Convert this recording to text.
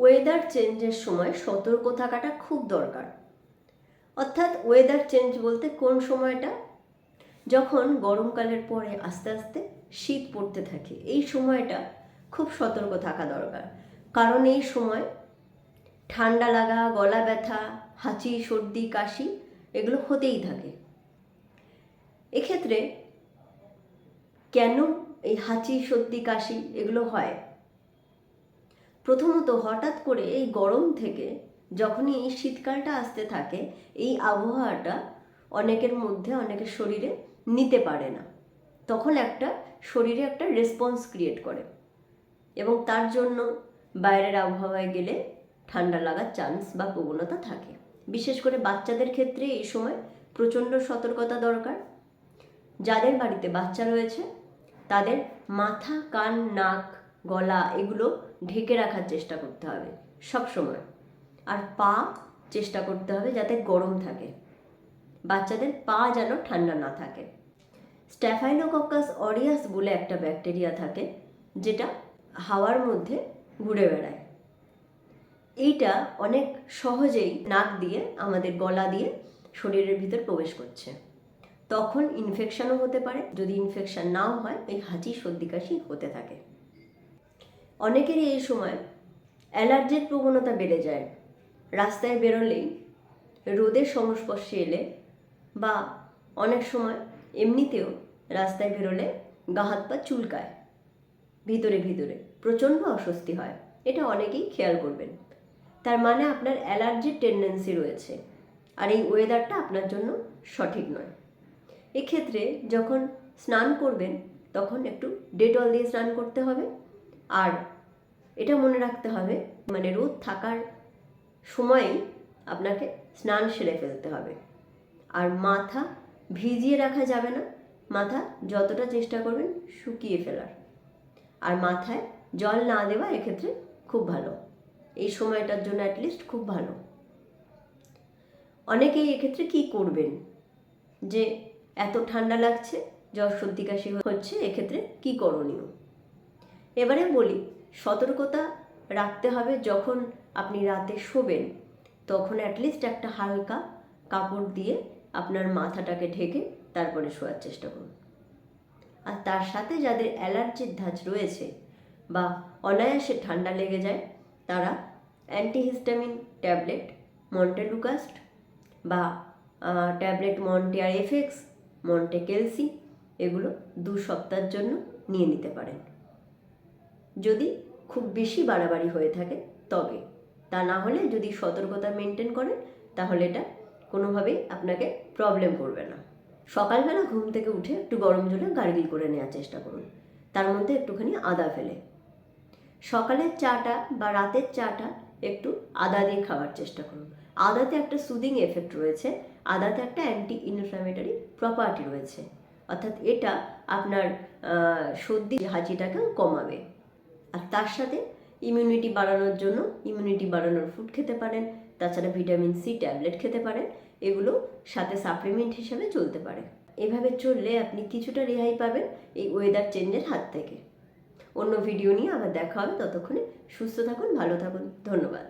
Weather চেঞ্জের সময় সতর্ক থাকাটা খুব দরকার। অর্থাৎ ওয়েদার চেঞ্জ বলতে কোন সময়টা? যখন গরমকালের পরে আস্তে আস্তে শীত পড়তে থাকে, এই সময়টা খুব সতর্ক থাকা দরকার। কারণ এই সময় ঠান্ডা লাগা, গলা ব্যথা, হাঁচি, সর্দি, কাশি এগুলো হতেই থাকে। এক্ষেত্রে কেন এই হাঁচি, সর্দি, কাশি এগুলো হয়? প্রথমত হঠাৎ করে এই গরম থেকে যখনই এই শীতকালটা আসতে থাকে, এই আবহাওয়াটা অনেকের মধ্যে, অনেকের শরীরে নিতে পারে না। তখন একটা শরীরে একটা রেসপন্স ক্রিয়েট করে এবং তার জন্য বাইরের আবহাওয়ায় গেলে ঠান্ডা লাগার চান্স বা প্রবণতা থাকে। বিশেষ করে বাচ্চাদের ক্ষেত্রে এই সময় প্রচণ্ড সতর্কতা দরকার। যাদের বাড়িতে বাচ্চা রয়েছে, তাদের মাথা, কান, নাক গলা এগুলো ঢেকে রাখার চেষ্টা করতে হবে, সব সময়। আর পা চেষ্টা করতে হবে যাতে গরম থাকে। বাচ্চাদের পা যেন ঠান্ডা না থাকে। স্ট্যাফাইলোকক্কাস অরিয়াস বলে একটা ব্যাকটেরিয়া থাকে, যেটা হাওয়ার মধ্যে ঘুরে বেড়ায়। এইটা অনেক সহজেই নাক দিয়ে, আমাদের গলা দিয়ে শরীরের ভিতর প্রবেশ করছে। তখন ইনফেকশনও হতে পারে, যদি ইনফেকশন নাও হয়, এই হাঁচি, সর্দি, কাশি হতে থাকে। অনেকেরই এই সময় অ্যালার্জির প্রবণতা বেড়ে যায়। রাস্তায় বেরোলেই রোদের সংস্পর্শে এলে বা অনেক সময় এমনিতেও রাস্তায় বেরোলে গা হাত পা চুলকায়। ভিতরে ভিতরে প্রচণ্ড অস্বস্তি হয়, এটা অনেকেই খেয়াল করবেন। তার মানে আপনার অ্যালার্জির টেন্ডেন্সি রয়েছে আর এই ওয়েদারটা আপনার জন্য সঠিক নয়। এক্ষেত্রে যখন স্নান করবেন, তখন একটু ডেটল দিয়ে স্নান করতে হবে। আর এটা মনে রাখতে হবে মানে রোদ থাকার সময়েই আপনাকে স্নান সেরে ফেলতে হবে। আর মাথা ভিজিয়ে রাখা যাবে না, মাথা যতটা চেষ্টা করবেন শুকিয়ে ফেলার। আর মাথায় জল না দেওয়া এক্ষেত্রে খুব ভালো, এই সময়টার জন্য অ্যাটলিস্ট খুব ভালো। অনেকেই এক্ষেত্রে কি করবেন? যে এত ঠান্ডা লাগছে, জ্বর সর্দি কাশি হচ্ছে, এক্ষেত্রে কি করণীয়? এবারে বলি, সতর্কতা রাখতে হবে যখন আপনি রাতে শোবেন। তখন অ্যাটলিস্ট একটা হালকা কাপড় দিয়ে আপনার মাথাটাকে ঢেকে তারপরে শোয়ার চেষ্টা করুন। আর তার সাথে যাদের অ্যালার্জির ধাঁচ রয়েছে বা অনায়াসে ঠান্ডা লেগে যায়, তারা অ্যান্টিহিস্টামিন ট্যাবলেট, মন্টেলুকাস্ট বা ট্যাবলেট মন্টেয়ার এফেক্স মন্টে কেলসি, এগুলো দু সপ্তাহের জন্য নিয়ে নিতে পারেন। যদি খুব বেশি বাড়াবাড়ি হয়ে থাকে, তবে। তা না হলে যদি সতর্কতা মেনটেন করেন, তাহলে এটা কোনোভাবেই আপনাকে প্রবলেম করবে না। সকালবেলা ঘুম থেকে উঠে একটু গরম জলে গার্গিল করে নেওয়ার চেষ্টা করুন। তার মধ্যে একটুখানি আদা ফেলে। সকালের চাটা বা রাতের চাটা একটু আদা দিয়ে খাওয়ার চেষ্টা করুন। আদাতে একটা সুদিং এফেক্ট রয়েছে। আদাতে একটা অ্যান্টি ইনফ্ল্যামেটরি প্রপার্টি রয়েছে। অর্থাৎ এটা আপনার সর্দি হাঁচিটাকেও কমাবে। আর তার সাথে ইমিউনিটি বাড়ানোর জন্য ইমিউনিটি বাড়ানোর ফুড খেতে পারেন, তাছাড়া ভিটামিন সি ট্যাবলেট খেতে পারেন, এগুলো সাথে সাপ্লিমেন্ট হিসাবে চলতে পারে। এভাবে চললে আপনি কিছুটা রেহাই পাবেন এই ওয়েদার চেঞ্জের হাত থেকে। অন্য ভিডিও নিয়ে আবার দেখা হবে, ততক্ষণে সুস্থ থাকুন, ভালো থাকুন, ধন্যবাদ।